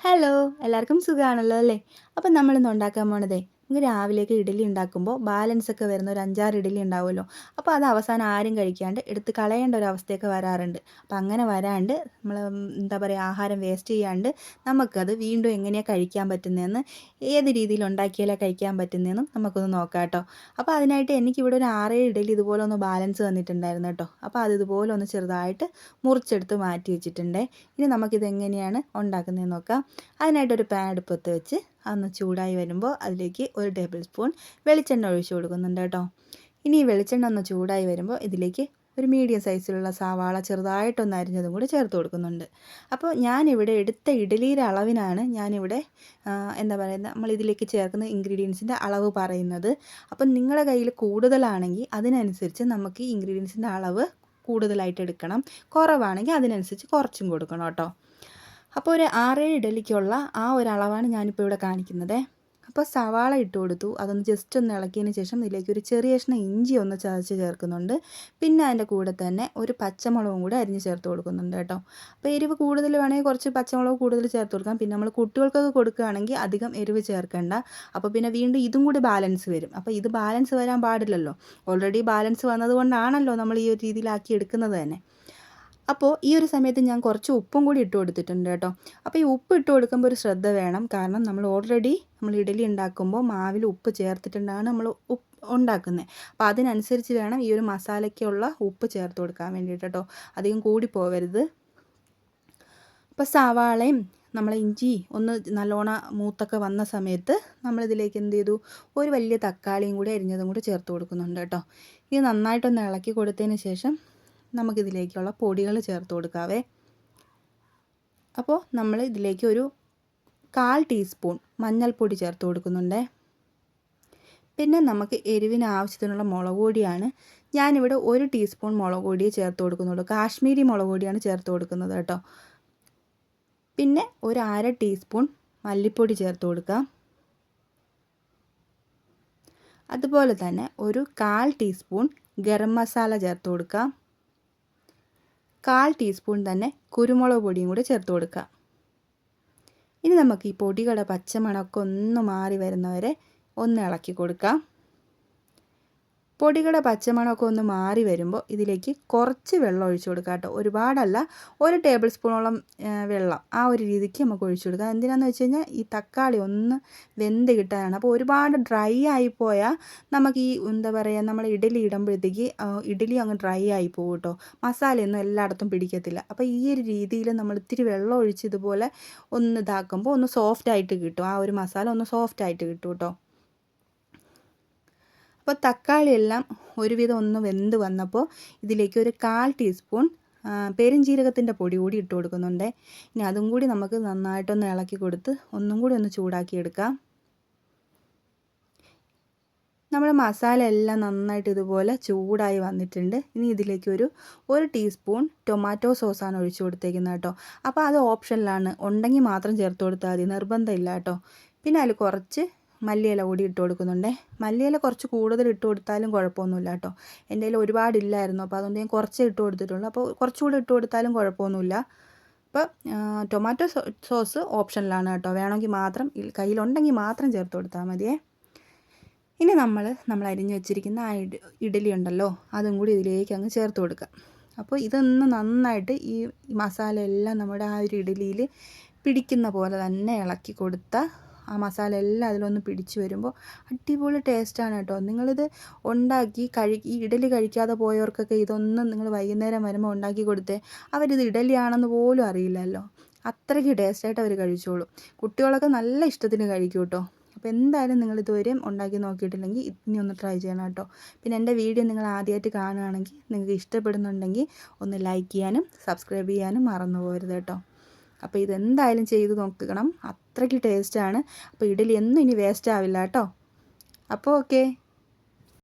Hello എല്ലാവർക്കും സുഖമാണല്ലോ അല്ലേ? അപ്പം നമ്മളിന്ന് ഉണ്ടാക്കാൻ പോണതേ നമുക്ക് രാവിലേക്ക് ഇഡലി ഉണ്ടാക്കുമ്പോൾ ബാലൻസ് ഒക്കെ വരുന്ന ഒരു അഞ്ചാറ് ഇഡലി ഉണ്ടാവുമല്ലോ. അപ്പോൾ അത് അവസാനം ആരും കഴിക്കാണ്ട് എടുത്ത് കളയേണ്ട ഒരു അവസ്ഥയൊക്കെ വരാറുണ്ട്. അപ്പം അങ്ങനെ വരാണ്ട് നമ്മൾ എന്താ പറയുക ആഹാരം വേസ്റ്റ് ചെയ്യാണ്ട് നമുക്കത് വീണ്ടും എങ്ങനെയാണ് കഴിക്കാൻ പറ്റുന്നതെന്ന് ഏത് രീതിയിൽ ഉണ്ടാക്കിയാലേ കഴിക്കാൻ പറ്റുന്നതെന്നും നമുക്കൊന്ന് നോക്കാം കേട്ടോ. അപ്പോൾ അതിനായിട്ട് എനിക്കിവിടെ ഒരു ആറേഴ് ഇഡലി ഇതുപോലെ ഒന്ന് ബാലൻസ് വന്നിട്ടുണ്ടായിരുന്നു കേട്ടോ. അപ്പോൾ അത് ഇതുപോലെ ഒന്ന് ചെറുതായിട്ട് മുറിച്ചെടുത്ത് മാറ്റി വെച്ചിട്ടുണ്ട്. ഇനി നമുക്കിത് എങ്ങനെയാണ് ഉണ്ടാക്കുന്നതെന്ന് നോക്കാം. അതിനായിട്ടൊരു പാൻ അടുപ്പത്ത് വെച്ച് അതൊന്ന് ചൂടായി വരുമ്പോൾ അതിലേക്ക് ഒരു ടേബിൾ സ്പൂൺ വെളിച്ചെണ്ണ ഒഴിച്ചു കൊടുക്കുന്നുണ്ട് കേട്ടോ. ഇനി ഈ വെളിച്ചെണ്ണ ഒന്ന് ചൂടായി വരുമ്പോൾ ഇതിലേക്ക് ഒരു മീഡിയം സൈസിലുള്ള സവാള ചെറുതായിട്ടൊന്ന് അരിഞ്ഞതും കൂടി ചേർത്ത് കൊടുക്കുന്നുണ്ട്. അപ്പോൾ ഞാനിവിടെ എടുത്ത ഇഡലിയുടെ അളവിനാണ് ഞാനിവിടെ എന്താ പറയുക നമ്മൾ ഇതിലേക്ക് ചേർക്കുന്ന ഇൻഗ്രീഡിയൻസിന്റെ അളവ് പറയുന്നത്. അപ്പം നിങ്ങളുടെ കയ്യിൽ കൂടുതലാണെങ്കിൽ അതിനനുസരിച്ച് നമുക്ക് ഇൻഗ്രീഡിയൻസിന്റെ അളവ് കൂടുതലായിട്ട് എടുക്കണം. കുറവാണെങ്കിൽ അതിനനുസരിച്ച് കുറച്ചും കൊടുക്കണം കേട്ടോ. അപ്പോൾ ഒരു ആറേഴ് ഇഡലിക്കുള്ള ആ ഒരു അളവാണ് ഞാനിപ്പോൾ ഇവിടെ കാണിക്കുന്നത്. അപ്പോൾ സവാള ഇട്ട് കൊടുത്തു. അതൊന്ന് ജസ്റ്റ് ഒന്ന് ഇളക്കിയതിന് ശേഷം ഇതിലേക്ക് ഒരു ചെറിയ കഷ്ണം ഇഞ്ചി ഒന്ന് ചതച്ച് ചേർക്കുന്നുണ്ട്. പിന്നെ അതിന്റെ കൂടെ തന്നെ ഒരു പച്ചമുളകും കൂടെ അരിഞ്ഞ് ചേർത്ത് കൊടുക്കുന്നുണ്ട് കേട്ടോ. അപ്പോൾ എരിവ് കൂടുതൽ വേണമെങ്കിൽ കുറച്ച് പച്ചമുളക് കൂടുതൽ ചേർത്ത് കൊടുക്കാം. പിന്നെ നമ്മൾ കുട്ടികൾക്കൊക്കെ കൊടുക്കുകയാണെങ്കിൽ അധികം എരിവ് ചേർക്കേണ്ട. അപ്പോൾ പിന്നെ വീണ്ടും ഇതും കൂടി ബാലൻസ് വരും. അപ്പോൾ ഇത് ബാലൻസ് വരാൻ പാടില്ലല്ലോ. ഓൾറെഡി ബാലൻസ് വന്നതുകൊണ്ടാണല്ലോ നമ്മൾ ഈ ഒരു രീതിയിലാക്കി എടുക്കുന്നത് തന്നെ. അപ്പോൾ ഈ ഒരു സമയത്ത് ഞാൻ കുറച്ച് ഉപ്പും കൂടി ഇട്ട് കൊടുത്തിട്ടുണ്ട് കേട്ടോ. അപ്പോൾ ഈ ഉപ്പ് ഇട്ട് കൊടുക്കുമ്പോൾ ഒരു ശ്രദ്ധ വേണം. കാരണം നമ്മൾ ഓൾറെഡി നമ്മൾ ഇഡലി ഉണ്ടാക്കുമ്പോൾ മാവിൽ ഉപ്പ് ചേർത്തിട്ടുണ്ടാണ് നമ്മൾ ഉപ്പ് ഉണ്ടാക്കുന്നത്. അപ്പോൾ അതിനനുസരിച്ച് വേണം ഈ ഒരു മസാലയ്ക്കുള്ള ഉപ്പ് ചേർത്ത് കൊടുക്കാൻ വേണ്ടിയിട്ട് കേട്ടോ. അധികം കൂടി പോകരുത്. അപ്പോൾ സവാളയും നമ്മൾ ഇഞ്ചി ഒന്ന് നല്ലോണം മൂത്തൊക്കെ വന്ന സമയത്ത് നമ്മളിതിലേക്ക് എന്ത് ചെയ്തു? ഒരു വലിയ തക്കാളിയും കൂടി അരിഞ്ഞതും കൂടി ചേർത്ത് കൊടുക്കുന്നുണ്ട് കേട്ടോ. ഇത് നന്നായിട്ടൊന്ന് ഇളക്കി കൊടുത്തതിന് ശേഷം നമുക്കിതിലേക്കുള്ള പൊടികൾ ചേർത്ത് കൊടുക്കാവേ. അപ്പോൾ നമ്മൾ ഇതിലേക്ക് ഒരു കാൽ ടീസ്പൂൺ മഞ്ഞൾപ്പൊടി ചേർത്ത് കൊടുക്കുന്നുണ്ട്. പിന്നെ നമുക്ക് എരിവിന് ആവശ്യത്തിനുള്ള മുളക് പൊടിയാണ്. ഞാനിവിടെ ഒരു ടീസ്പൂൺ മുളക് പൊടിയെ ചേർത്ത് കൊടുക്കുന്നുള്ളൂ. കാശ്മീരി മുളക് പൊടിയാണ് ചേർത്ത് കൊടുക്കുന്നത് കേട്ടോ. പിന്നെ ഒരു അര ടീസ്പൂൺ മല്ലിപ്പൊടി ചേർത്ത് കൊടുക്കാം അതുപോലെ തന്നെ ഒരു കാൽ ടീസ്പൂൺ ഗരം മസാല ചേർത്ത് കൊടുക്കാം കാൽ ടീസ്പൂൺ തന്നെ കുരുമുളക് പൊടിയും കൂടി ചേർത്ത് കൊടുക്കുക. ഇനി നമുക്ക് ഈ പൊടികളുടെ പച്ചമണമൊക്കെ ഒന്ന് മാറി വരുന്നവരെ ഒന്ന് ഇളക്കി കൊടുക്കാം. പൊടികളുടെ പച്ചമണമൊക്കെ ഒന്ന് മാറി വരുമ്പോൾ ഇതിലേക്ക് കുറച്ച് വെള്ളം ഒഴിച്ചു കൊടുക്കാം കേട്ടോ. ഒരുപാടല്ല ഒരു ടേബിൾ സ്പൂണോളം വെള്ളം ആ ഒരു രീതിക്ക് നമുക്ക് ഒഴിച്ചു കൊടുക്കുക. എന്തിനാന്ന് വെച്ച് കഴിഞ്ഞാൽ ഈ തക്കാളി ഒന്ന് വെന്ത് കിട്ടാനാണ്. അപ്പോൾ ഒരുപാട് ഡ്രൈ ആയിപ്പോയാൽ നമുക്ക് ഈ എന്താ പറയുക നമ്മൾ ഇഡലി ഇടുമ്പോഴത്തേക്ക് ഇഡലി അങ്ങ് ഡ്രൈ ആയി പോകും കേട്ടോ. മസാലയൊന്നും എല്ലായിടത്തും പിടിക്കത്തില്ല. അപ്പോൾ ഈ ഒരു രീതിയിൽ നമ്മൾ ഇത്തിരി വെള്ളം ഒഴിച്ച് ഇതുപോലെ ഒന്ന് ഇതാക്കുമ്പോൾ ഒന്ന് സോഫ്റ്റ് ആയിട്ട് കിട്ടും. ആ ഒരു മസാല ഒന്ന് സോഫ്റ്റ് ആയിട്ട് കിട്ടും കേട്ടോ. അപ്പോൾ തക്കാളി എല്ലാം ഒരുവിധം ഒന്ന് വെന്ത് വന്നപ്പോൾ ഇതിലേക്ക് ഒരു കാൽ ടീസ്പൂൺ പെരുംജീരകത്തിന്റെ പൊടി കൂടി ഇട്ട് കൊടുക്കുന്നുണ്ട്. ഇനി അതും കൂടി നമുക്ക് നന്നായിട്ടൊന്ന് ഇളക്കി കൊടുത്ത് ഒന്നും കൂടി ഒന്ന് ചൂടാക്കി എടുക്കാം. നമ്മുടെ മസാല എല്ലാം നന്നായിട്ട് ഇതുപോലെ ചൂടായി വന്നിട്ടുണ്ട്. ഇനി ഇതിലേക്ക് ഒരു ഒരു ടീസ്പൂൺ ടൊമാറ്റോ സോസാണ് ഒഴിച്ചു കൊടുത്തേക്കുന്നത് കേട്ടോ. അപ്പോൾ അത് ഓപ്ഷനിലാണ്. ഉണ്ടെങ്കിൽ മാത്രം ചേർത്ത് കൊടുത്താൽ മതി. നിർബന്ധമില്ല കേട്ടോ. പിന്നെ അതിൽ കുറച്ച് മല്ലിയില കൂടി ഇട്ട് കൊടുക്കുന്നുണ്ട്. മല്ലിയില കുറച്ച് കൂടുതൽ ഇട്ട് കൊടുത്താലും കുഴപ്പമൊന്നുമില്ല കേട്ടോ. എന്റെ കയ്യിൽ ഒരുപാടില്ലായിരുന്നു. അപ്പോൾ അതുകൊണ്ട് ഞാൻ കുറച്ച് ഇട്ട് കൊടുത്തിട്ടുള്ളൂ. അപ്പോൾ കുറച്ചുകൂടി ഇട്ട് കൊടുത്താലും കുഴപ്പമൊന്നുമില്ല. അപ്പോൾ ടൊമാറ്റോ സോസ് ഓപ്ഷനിലാണ് കേട്ടോ. വേണമെങ്കിൽ മാത്രം കയ്യിലുണ്ടെങ്കിൽ മാത്രം ചേർത്ത് കൊടുത്താൽ മതിയേ. ഇനി നമ്മൾ നമ്മൾ അരിഞ്ഞു വെച്ചിരിക്കുന്ന ആ ഇഡലി ഉണ്ടല്ലോ അതും കൂടി ഇതിലേക്ക് അങ്ങ് ചേർത്ത് കൊടുക്കാം അപ്പോൾ ഇതൊന്ന് നന്നായിട്ട് ഈ മസാല എല്ലാം നമ്മുടെ ആ ഒരു ഇഡലിയിൽ പിടിക്കുന്ന പോലെ തന്നെ ഇളക്കി കൊടുത്താൽ ആ മസാല എല്ലാം അതിലൊന്ന് പിടിച്ചു വരുമ്പോൾ അടിപൊളി ടേസ്റ്റാണ് കേട്ടോ. നിങ്ങളിത് ഉണ്ടാക്കി കഴുകി ഇഡലി കഴിക്കാതെ പോയവർക്കൊക്കെ ഇതൊന്നും നിങ്ങൾ വൈകുന്നേരം വരുമ്പോൾ ഉണ്ടാക്കി കൊടുത്തേ അവരിത് ഇഡലിയാണെന്ന് പോലും അറിയില്ലല്ലോ. അത്രയ്ക്ക് ടേസ്റ്റായിട്ട് അവർ കഴിച്ചോളും. കുട്ടികളൊക്കെ നല്ല ഇഷ്ടത്തിന് കഴിക്കും കേട്ടോ. അപ്പോൾ എന്തായാലും നിങ്ങൾ ഇതുവരെയും ഉണ്ടാക്കി നോക്കിയിട്ടില്ലെങ്കിൽ ഇനി ഒന്ന് ട്രൈ ചെയ്യണം കേട്ടോ. പിന്നെ എന്റെ വീഡിയോ നിങ്ങൾ ആദ്യമായിട്ട് കാണുകയാണെങ്കിൽ നിങ്ങൾക്ക് ഇഷ്ടപ്പെടുന്നുണ്ടെങ്കിൽ ഒന്ന് ലൈക്ക് ചെയ്യാനും സബ്സ്ക്രൈബ് ചെയ്യാനും മറന്നു പോകരുത് കേട്ടോ. അപ്പോൾ ഇതെന്തായാലും ചെയ്ത് നോക്കണം. അത്രയ്ക്ക് ടേസ്റ്റാണ് അപ്പോൾ ഇഡലി എന്നും ഇനി വേസ്റ്റ് ആവില്ല കേട്ടോ. അപ്പോൾ ഓക്കെ